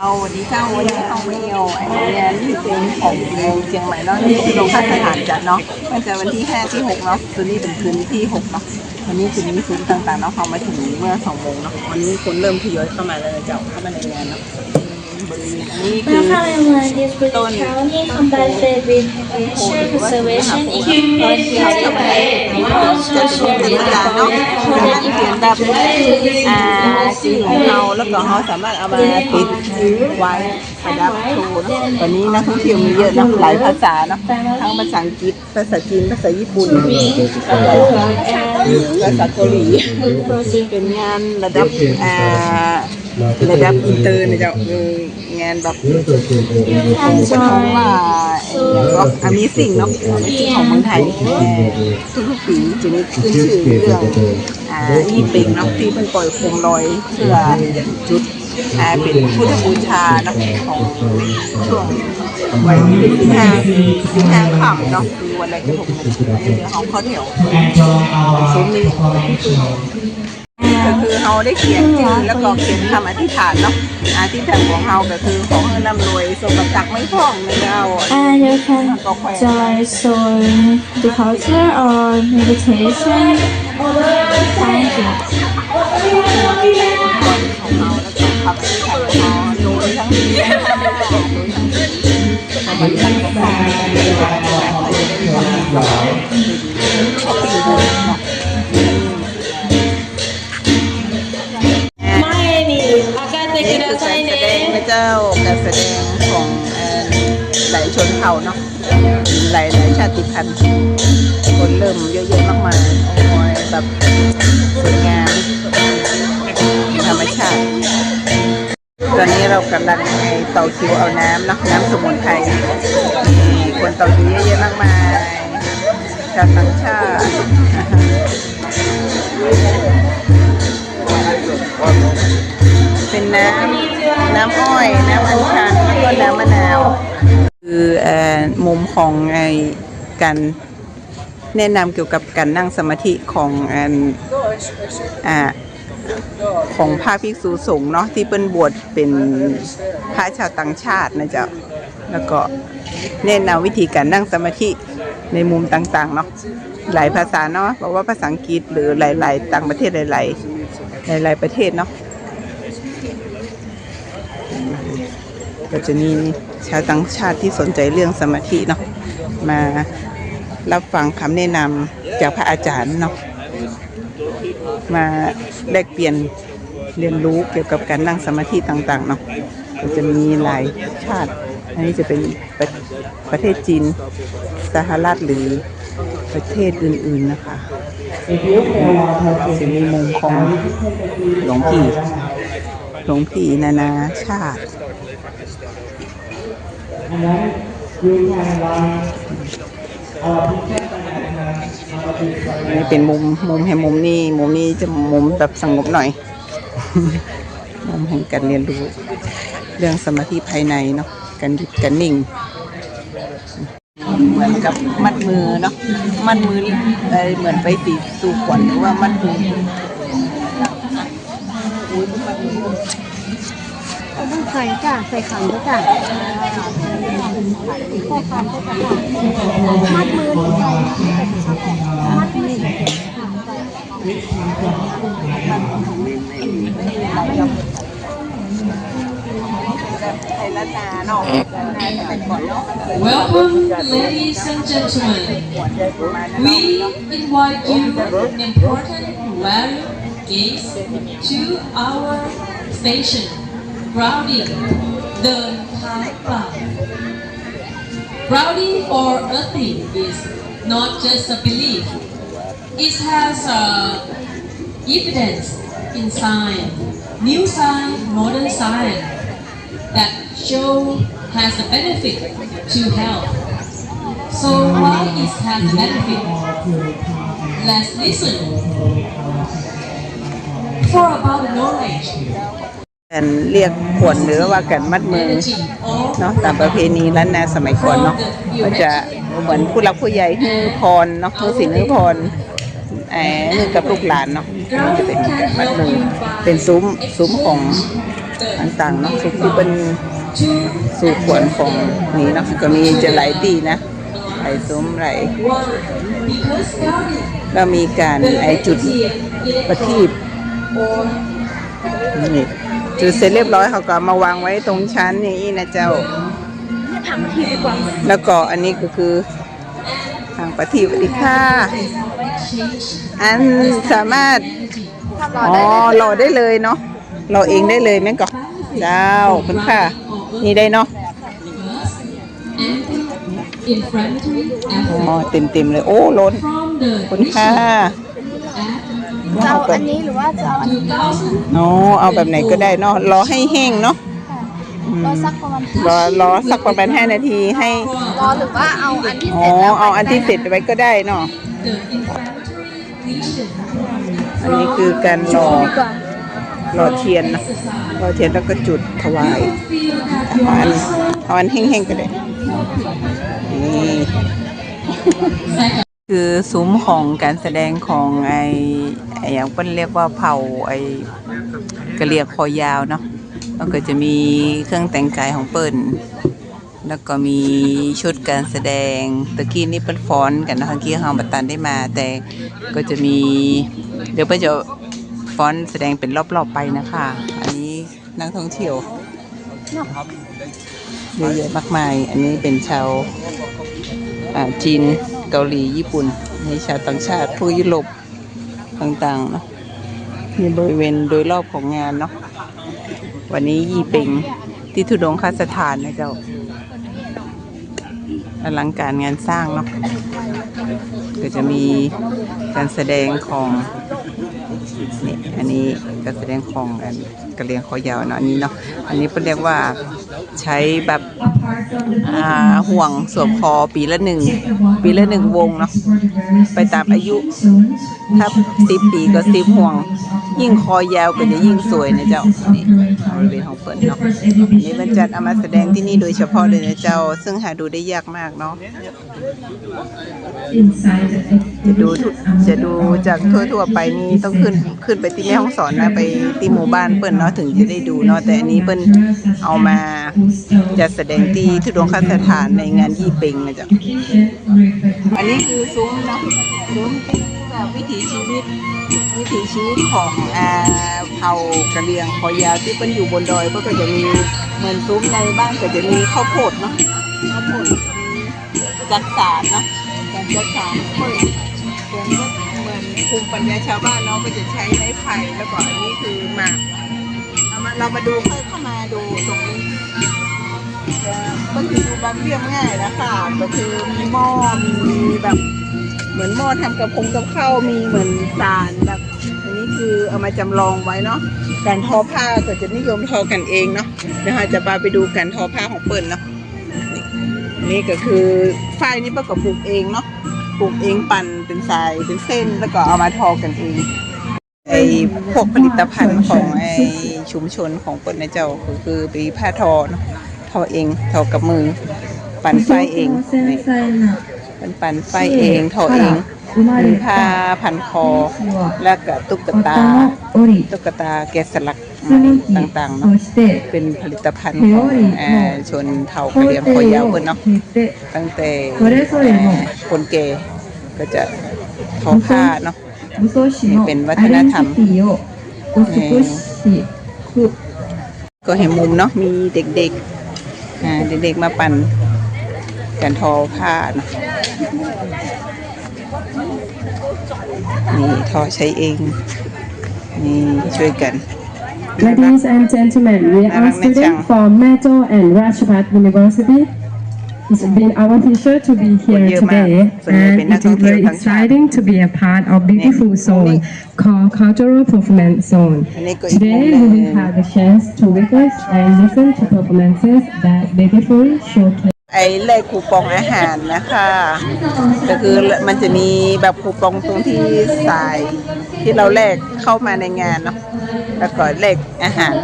เอาวันนี้เจ้าวันนี้เอาไม่เอาไอ้เนี่ยที่เป็นของเมืองเชียงใหม่เนาะนี่คือโรงค่าสถานจัดเนาะมันจะวันที่ห้าที่หกเนาะคืนนี้เป็นคืนที่หกเนาะวันนี้คืนนี้คืนต่างๆเนาะเขามาถึงเมื่อสองโมงเนาะวันนี้คนเริ่มทยอยเข้ามาแล้วเจ้าเข้ามาในงานเนาะบริเวณอั นนี้คือ Welcome everyone. This British County Combat Fabric Aviation Conservation Equipment hosted by จะเป็นบรรยากาศเนาะมันเขียนแบบอ่าสีของเราแล้วก็เขาสามารถเอามาติดไว้ประดับโชว์เนาะวันนี้นักท่องเที่ยวมีเยอะนะหลายภาษาเนาะทั้งภาษาอังกฤษภาษาจีนภาษาญี่ปุ่นแล้วก็ภาษาเกาหลีเป็นงานระดับอ่า ระดับอินเตอร์นะเจ้าเอองานแบบคนท้องว่าก็อามีสิ่งเนาะสิ่ของเมืองไทยทุกๆปีจะมีขึ้นชื่อเรื่องอ่ายี่ป็งเนาะที่เป็นปล่อยโคมลอยเพื่อจุดอ่าเป็นพุทธบูชาเนาะของช่วงวันที่ห้าที่ห้าค่ำเนาะคือวันอะไรกระทงเดี๋ยวเขาเข้าแถวซุ้มนี้ ก็คือเราได้เขียนชื่อแล้วก็เขียนคำอธิษฐานเนาะอธิษฐานของเราก็คือขอให้ร่ำรวยสมบัติจักไม่พร่องเลยเรา And you can join soul the culture or meditation. Thank you. ของเราแล้วก็ขับอธิษฐานของเราโดยทั้งนี้โดยทั้งนี้สมบัติจักก็พร่องช้อปปิ้งบุญเนาะ ดงね。พระเจ้าการแสดงของหลายชนเผ่าเนาะหลายหลายชาติพันธุ์คนเริ่มเยอะๆมากมายโอ้ยแบบสวยงามธรรมชาติตอนนี้เรากำลังเต่อคิวเอาน้ำนะน้ำสมุนไพรมีคนเต่อคิวเยอะๆมากมายชาวต่างชาติเป็นน้ำ น้ำอ้อย น้ำอัญชันแล้วก็น้ำมะนาว คือเอ่อมุมของไอการแนะนำเกี่ยวกับการนั่งสมาธิของอันอ่าของพระภิกษุสงฆ์เนาะที่เปิ้นบวชเป็นพระชาวต่างชาตินะจ๊ะแล้วก็แนะนำวิธีการนั่งสมาธิในมุมต่างๆเนาะหลายภาษาเนาะบอกว่าภาษาอังกฤษหรือหลาย ๆ ต่างประเทศหลาย ๆ หลาย ๆ ประเทศเนาะ ก็จะมีชาวต่างชาติที่สนใจเรื่องสมาธิเนาะมารับฟังคำแนะนำจากพระอาจารย์เนาะมาแลกเปลี่ยนเรียนรู้เกี่ยวกับการนั่งสมาธิต่างๆเนาะก็จะมีหลายชาติ อันนี้จะเป็นประประเทศจีนสหรัฐหรือประเทศอื่นๆนะคะจะมีมุมของหลวงพี่หลวงพี่นานาชาติ นี่เป็นมุมมุมแห่งมุมนี้มุมนี้จะมุมแบบสงบหน่อย มุมแห่งการเรียนรู้ เรื่องสมาธิภายในเนาะการหยุดการนิ่ง เหมือนกับมัดมือเนาะมัดมือเอ่อเหมือนไปตีสู่ขวัญหรือว่ามัดมือ ต้องใส่จ้ะใส่ขันด้วยจ้ะใส่ขันก็จะมัดมือนี่ใส่มัดมือไทยละนาเนาะนาสมัยก่อนเนาะ Welcome, ladies and gentlemen. We invite you, important value guests, to our station, Grounding, the Club. Grounding or earthing is not just a belief. It has uh, evidence in science, new science, modern science that show has a benefit to health. So why it has a benefit? Let's listen. For about knowledge, การเรียกขวนหรือว่าการมัดมือเนาะตามประเพณีล้านนาสมัยก่อนเนาะก็จะเหมือนผู้รักผู้ใหญ่ฮือพรเนาะฮือศีลฮือพรแอบกับลูกหลานเนาะมันจะเป็นการมัดมือเป็นซุ้มซุ้มของต่างๆเนาะสุกที่เป็นสู่ขวนของนี้เนาะก็มีจะหลายตีนะหลายซุ้มหลายก็มีการไอจุดประทีปนี่ จุดเสร็จเรียบร้อยเขาก็มาวางไว้ตรงชั้นอย่างนี้นะเจ้าแล้วก็อันนี้ก็คือทางประทีปสวัสดีค่ะอันสามารถอ๋อรอได้เลยเนาะรอเองได้เลยแม่งก็เจ้าคุณค่ะ นี่ได้เนาะอ๋อเต็มเต็มๆเลย โอ้ล้นคุณค่ะ จะเอาอันนี้หรือว่าจะเอาอันนี้2000เนาะเอาแบบไหนก็ได้เนาะรอให้แห้งเนาะรอสักประมาณรอรอสักประมาณ5นาทีให้รอหรือว่าเอาอันที่อ๋เสอร็จแล้วเอาอันที่เสร็จไว้ก็ได้เนาะ the inflammatory lesion อันนี้คือการรอดีกว่ารอเทียนนะรอเทียนแล้วก็จุดถวาย feel that เอา your อัน muscle เอาอันแห้งๆก็ได้นี่ second คือซุ้มของการแสดงของไอไอย่างเปิ้นเรียกว่าเผ่าไอกระเรียงคอยาวเนาะแล้วก็จะมีเครื่องแต่งกายของเปิ้นแล้วก็มีชุดการแสดงตะกี้นี่เปิ้นฟ้อนกันนะเมื่อกี้เฮาบัตันได้มา แต่ก็จะมีเดี๋ยวเปิ้นจะฟ้อนแสดงเป็นรอบๆไปนะคะ อันนี้นักท่องเที่ยวเยอะแยะมากมาย อันนี้เป็นชาวจีนเกาหลีญี่ปุ่นในชาวต่างชาติผู้ยุโรป ต่างๆเนาะในบริเวณโดยรอบของงานเนาะวันนี้ยี่เป็งที่ทุดงคาสถานนะเจ้าอลังการงานสร้างเนาะก็จะมีการแสดงของนี่อันนี้การแสดงของอัน กระเลียงคอยาวเนาะอันนี้เนาะอันนี้เป็นเรียกว่าใช้แบบอ่าห่วงสวมคอปีละหนึ่งปีละหนึ่งวงเนาะไปตามอายุถ้าสิบปีก็สิบห่วง ยิ่งคอยาวก็จะยิ่งสวยนะเจ้านี่บริเวณของเปิดเนาะนนี้บรรจัดเอามาแสดงที่นี่โดยเฉพาะเลยนะเจ้า ซึ่งหาดูได้ยากมากเนาะจะดูจะดูจากทั่วๆไปนี่ต้องขึ้นขึ้นไปที่แม่ห้องสอนนะไปที่หมู่บ้านเปิ้นเนาะถึงจะได้ดูเนาะแต่อันนี้เปิ้นเอามาจัดแสดงที่ทุดงคสถานในงานยี่เป็งนะจ๊ะอันนี้คือซุ้มเนาะซุ้มแบบวิถีชีวิตวิถีชีวิตของอาเผ่ากะเหรี่ยงคอยาวที่เป็นอยู่บนดอยก็จะมีเหมือนซุ้มในบ้านก็จะมีข้าวโพดเนาะข้าวโพดมีจักสารเนาะการจักสารเพิ่มเป็นเหมือนภูมิปัญญาชาวบ้านเนาะก็จะใช้ไม้ไผ่แล้วก็อันนี้คือหมาก เรามาดูค่อยเข้ามาดูตรงนี้ก็คือดูแบบเรียบง่ายนะคะก็คือมีหม้อมีแบบเหมือนหม้อทำกับพงกับข้าวมีเหมือนสารแบบอันนี้คือเอามาจำลองไว้เนาะการทอผ้าก็จะนิยมทอกันเองเนาะเดี๋ยวเราจะพาไปดูการทอผ้าของเปิ้ลเนาะนี่นี่ก็คือฝ้ายนี่ประกอบปลูกเองเนาะปลูกเองปั่นเป็นสายเป็นเส้นแล้วก็เอามาทอกันเอง ไอ้พวกผลิตภัณฑ์ของไอ้ชุมชนของเปิ้ลนเจ้าก็คือปีผ้าทอเนาะทอเองทอกับมือ ปั่นไฟเองนี่มันปั่นไฟเองทอเองมีผ้าพันคอ แล้วก็ตุ๊กตาตุ๊กตาแกะสลักต่างๆเนาะเป็นผลิตภัณฑ์ของอชนเผ่ากะเหรี่ยงคอยาวเนาะตั้งแต่คนเกก็จะทอผ้าเนาะ เป็นวัฒนธรรมก็เห็นมุมเนาะมีเด็กๆอ่าเด็กๆมาปั่นกันทอผ้าเนาะนี่ทอใช้เอง นี่ช่วยกัน Ladies and gentlemen, we are Narang na students from Meto and Rajabhat University. It's been our pleasure to be here Ủa, nhiều mà. today, Phần nhiều and bên it đang is không very thiếu thằng exciting to be a part of beautiful zone called Cultural Performance Zone. Anh ấy có ít Today, mong we là- will have the chance to witness and listen to performances that beautifully showcase ไอ้เลขคูปองอาหารนะคะก็คือมันจะมีแบบคูปองตรงที่สายที่เราแลกเข้ามาในงานเนาะแล้วก็แลกอาหาร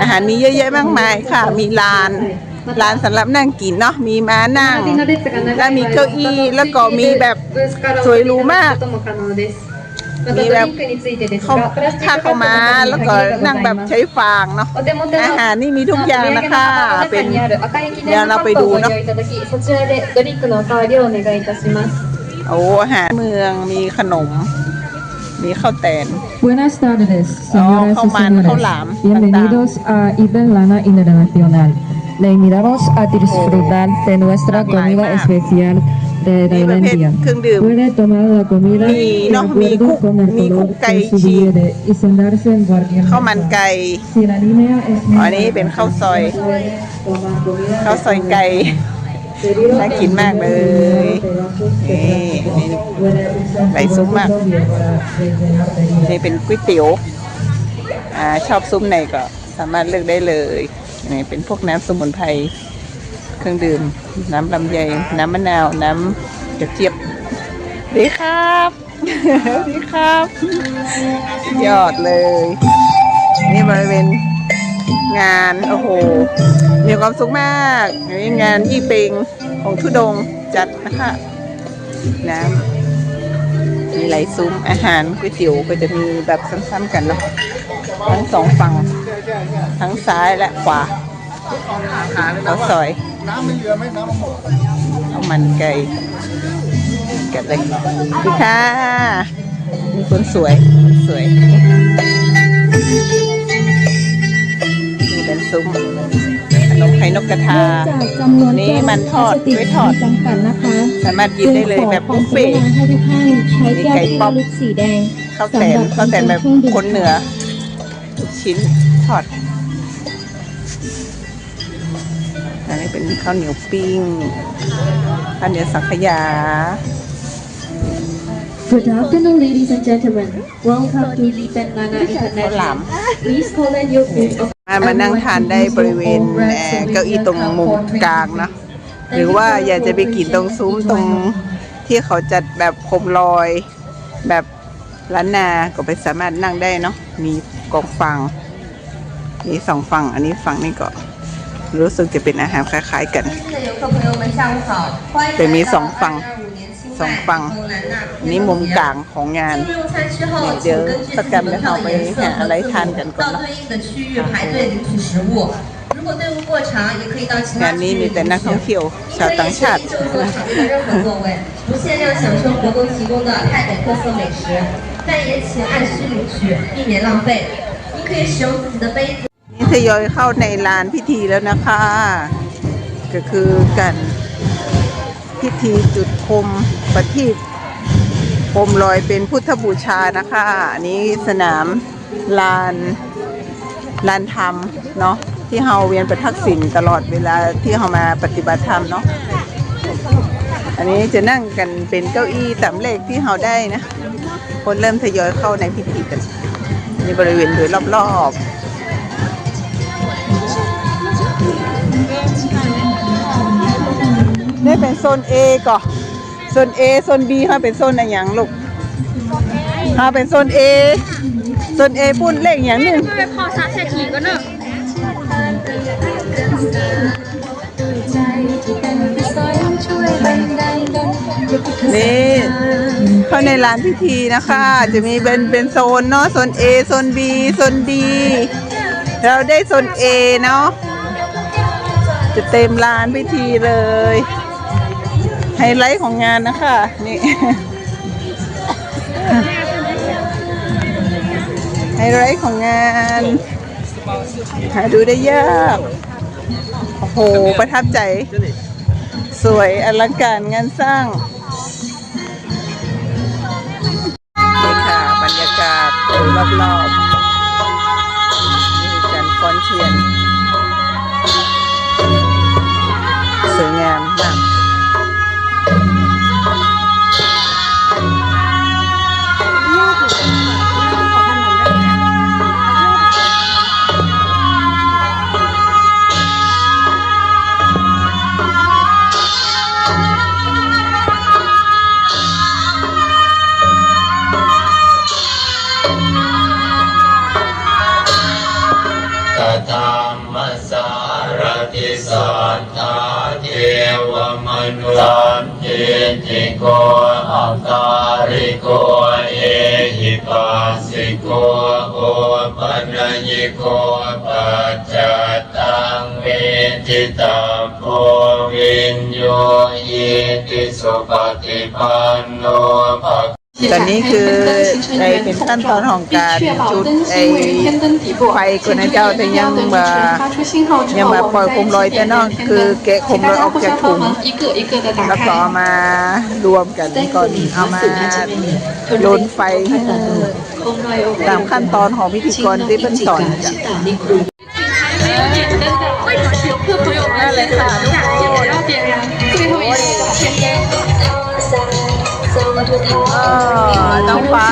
อาหารมีเยอะแยะมากมายค่ะ มีลาน ร้านสำหรับนั่งกินเนาะมีม้านั่งแล้วมีเก้าอี้แล้วก็มีแบบสวยรูมากมีแบบข้าวข้าวขมาแล้วก็นั่งแบบใช้ฟางเนาะอาหารนี่มีทุกอย่างนะคะเป็นเดี๋ยวเราไปดูเนาะโอ้อาหารเมืองมีขนม มีข้าวแตนข้าวมันข้าวหลามต่างๆ Le invitamos a disfrutar de nuestra Lai comida mak. especial de มีประเภท Tailandia. เครื่องดื่ม Puede tomar la comida Mi, de no, mi acuerdo cook- con el mi color cook kai de su chi. billete y sentarse en cualquier ข้าวมัน mesa. ไก่ Si la línea es อันนี้เป็นข้าวซอย tomar comida ข้าวซอยไก่ น่ากินมากเลยนี่นี่ไหลซุปมาก นี่เป็นก๋วยเตี๋ยวอ่าชอบซุปไหนก็สามารถเลือกได้เลย นี่เป็นพวกน้ำสมุนไพรเครื่องดื่ม น้ำลำไย น้ำมะนาว น้ำกระเจี๊ยบดีครับดีครับ ยอดเลย นี่บริเวณงานโอ้โห มีความสุขมากนนี้งานยี่เปงของทุดงจัดนะคะน้ำมีหลายซุ้มอาหารก๋วยเตี๋ยวก็จะมีแบบซ้ำๆกันเนาะทั้งสองฝั่ง ทั้งซ้ายและขวาข้าวซอยข้าวมันไก่กันเลยดีค่ะมีคนสวยคนสวยนี่เป็นซุ้มขนมไข่นกกระทาจากจำนวนนี่มันทอดไว้ทอดจำกัดนะคะสามารถกินได้เลยแบบบุฟเฟ่ต์จึงขอความกรุณาให้ทุกท่านใช้แก้วที่ระลึกสีแดงข้าวแตนข้าวแตนแบบคนเหนือ ลูกชิ้นทอดอันนี้เป็นข้าวเหนียวปิ้งข้าวเหนียวสังขยา Good afternoon, ladies and gentlemen. Welcome to Lipen Nana ข้าวหลาม International. Please collect your food. มามานั่งทานได้บริเวณเอ่อเก้าอี้ตรงมุมกลางเนอะหรือว่าอยากจะไปกินตรงซุ้มตรงที่เขาจัดแบบโคมลอยแบบ ล้านนาก็ไปสามารถนั่งได้เนาะมีกองฟังมีสองฟังอันนี้ฟังนี่ก็รู้สึกจะเป็นอาหารคล้าย ๆ กัน แต่มีสองฟังสองฟังนี่มุมกลางของงานเดี๋ยวสแกมแล้วเราไปหาอะไรทานกันก่อนงานนี้มีแต่นักท่องเที่ยวชาวต่างชาติ 就坐场地的任何座位，不限量享受活动提供的泰北特色美食，但也请按需领取，避免浪费。您可以使用自己的杯子。 นี่ทยอยเข้าในลานพิธีแล้วนะคะ ก็คือการพิธีจุดโคมประทีปโคมลอยเป็นพุทธบูชานะคะ อันนี้สนามลานลานธรรมเนาะที่เฮาเวียนประทักษิณตลอดเวลาที่เฮามาปฏิบัติธรรมเนาะอันนี้จะนั่งกันเป็นเก้าอี้สามเลขที่เฮาได้นะ คนเริ่มทยอยเข้าในพิธีกันนี่บริเวณโดยรอบๆนี่เป็นโซน A ก่อนโซน A โซน B ค่ะเป็นโซนอะไรอย่างลูกค่ะเป็นโซน A โซน A ปุ่นเลขอย่างหนึ่งนี่เนี่เข้าในร้านพิธีนะคะ จะมีเป็นเป็นโซนเนาะโซน A โซน B โซน D เราได้โซน A เนาะจะเต็มลานพิธีเลย ไฮไลท์ของงานนะคะ นี่ไฮไลท์ของงานหาดูได้ยาก โอ้โห ประทับใจ สวยอลังการงานสร้างนี่ค่ะบรรยากาศโดยรอบๆ โกโอปัญญิโกปัจจตังเวทิตาโพวินโยอิติสุปฏิปันโนภ ตอนนี้คือไอเป็นขั้นตอนของการจุดไอไฟคนนะเจ้าแต่ยังมายังมาปล่อยโคมลอยแต่นอกคือแกะโคมลอยออกจากถุงแล้วก็เอามารวมกันก่อนเอามาโยนไฟตามขั้นตอนของพิธีกรที่เป็นสอนจ้ะนั่นเลยค่ะทุกคน เออน้องฟ้า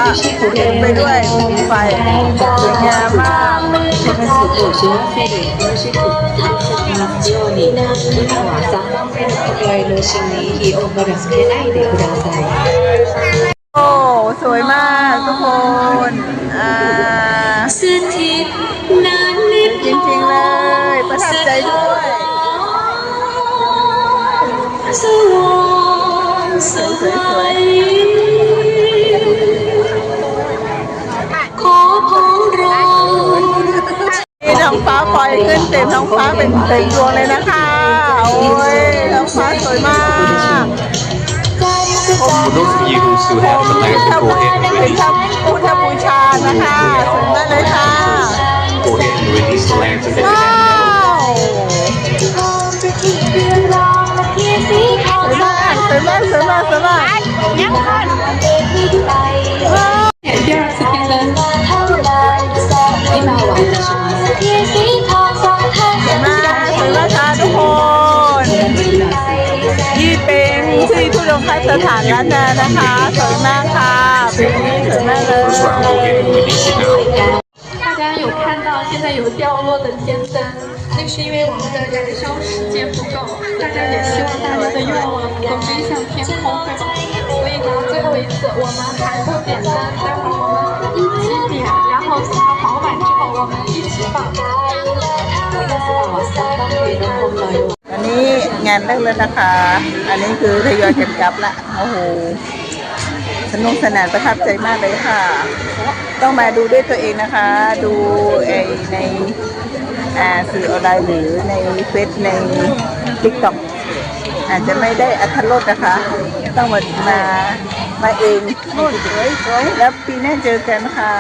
เห็นไปด้วยมีไฟสวยงามมากโอ้สวยมากทุกคนอ่าจริงๆเลยประทับใจด้วย นี่ท้องฟ้าปล่อยขึ้นเต็มท้องฟ้าเป็นเต็มดวงเลยนะคะโอ้ยท้องฟ้าสวยมาก For those of you who still have the lamp, ทำ go ahead and เป็น release ทำพุทธบูชานะคะสวยมากเลยค่ะ Go ahead and release the lamp to ว้า heaven. วสวยมากสวยมากสวยมากสวยมากสวยมากส ยี่เป็นที่ทุดงคสถานล้านนานะคะสวยมากค่ะปีนี้สวยมากเลย First round, go ahead and release it now. 大家有看到现在有掉落的天灯，那是因为我们的燃烧时间不够，大家也希望大家的愿望能够飞向天空，对吧？所以呢，最后一次我们还不点灯，待会儿我们一起点，然后等它饱满之后我们一起放。 นี้งานเลิกแล้วนะคะ อันนี้คือทยอยกันกลับละโอ้โหสนุกสนานประทับใจมากเลยค่ะ ต้องมาดูด้วยตัวเองนะคะ ดูไอในอ่าสื่อออนไลน์หรือในเฟซในทิกต็อกอาจจะไม่ได้อัธรสนะคะ ต้องมามามาเองสวยสวยแล้วปีหน้าเจอกันค่ะ